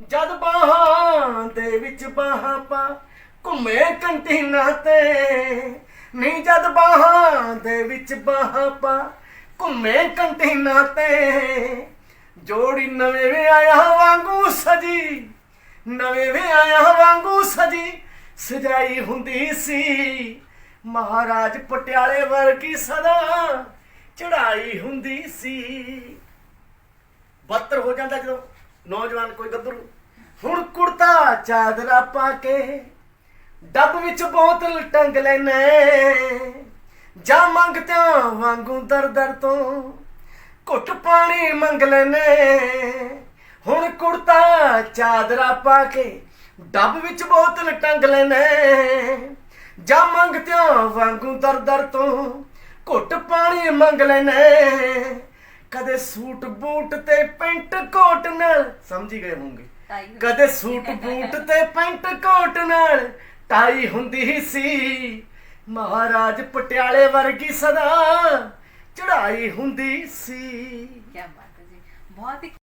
ਜਦ ਬਾਹਾਂ ਦੇ ਵਿੱਚ ਬਾਹਾਂ ਪਾ ਘੁੰਮੇ ਕੰਟੀਨਾਂ ਤੇ। ਨਹੀਂ ਜਦ ਬਾਹਾਂ ਦੇ ਵਿੱਚ ਬਾਹਾਂ ਪਾ ਘੁੰਮੇ ਕੰਟੀਨਾਂ ਤੇ। ਜੋੜੀ ਨਵੇਂ ਵਿਆਹਿਆ ਵਾਂਗੂ ਸਜੀ, ਨਵੇਂ ਵਿਆਹਿਆ ਵਾਂਗੂ ਸਜੀ, ਸਜਾਈ ਹੁੰਦੀ ਸੀ। ਮਹਾਰਾਜ ਪਟਿਆਲੇ ਵਰਗੀ ਸਦਾ ਚੜਾਈ ਹੁੰਦੀ ਸੀ। ਬੱਤਰ ਹੋ ਜਾਂਦਾ ਜਦੋਂ ਨੌਜਵਾਨ ਕੋਈ ਗੱਭਰੂ। ਹੁਣ ਕੁੜਤਾ, ਚਾਦਰਾ ਪਾ ਕੇ ਡੱਬ ਵਿੱਚ ਬੋਤਲ ਟੰਗ ਲੈਨੇ ਜਾ ਮੰਗਤਿਆਂ ਵਾਂਗੂ ਦਰ ਦਰ ਤੋਂ ਘੁੱਟ ਪਾਣੀ ਮੰਗ ਲੈਨੇ ਹੁਣ ਕੁੜਤਾ, ਚਾਦਰਾ ਪਾ ਕੇ ਡੱਬ ਵਿੱਚ ਬੋਤਲ ਟੰਗ ਲੈਨੇ ਜਾ ਮੰਗਤਿਆਂ ਵਾਂਗੂ ਦਰ ਦਰ ਤੋਂ ਘੁੱਟ ਪਾਣੀ ਮੰਗ ਲੈਨੇ ਕਦੇ ਸੂਟ ਬੂਟ ਤੇ ਪੈਂਟ ਕੋਟ ਨਾਲ। ਸਮਝੀ ਗਏ ਹੋਵੋਗੇ ਟਾਈ ਕਦੇ ਸੂਟ ਬੂਟ ਤੇ ਪੈਂਟ ਕੋਟ ਨਾਲ। ਟਾਈ ਹੁੰਦੀ ਸੀ। ਮਹਾਰਾਜ ਪਟਿਆਲੇ ਵਰਗੀ ਸਦਾ। ਚੜਾਈ ਹੁੰਦੀ ਸੀ। ਕੀ ਬਾਤ ਹੈ ਜੀ। ਬਹੁਤ ਹੀ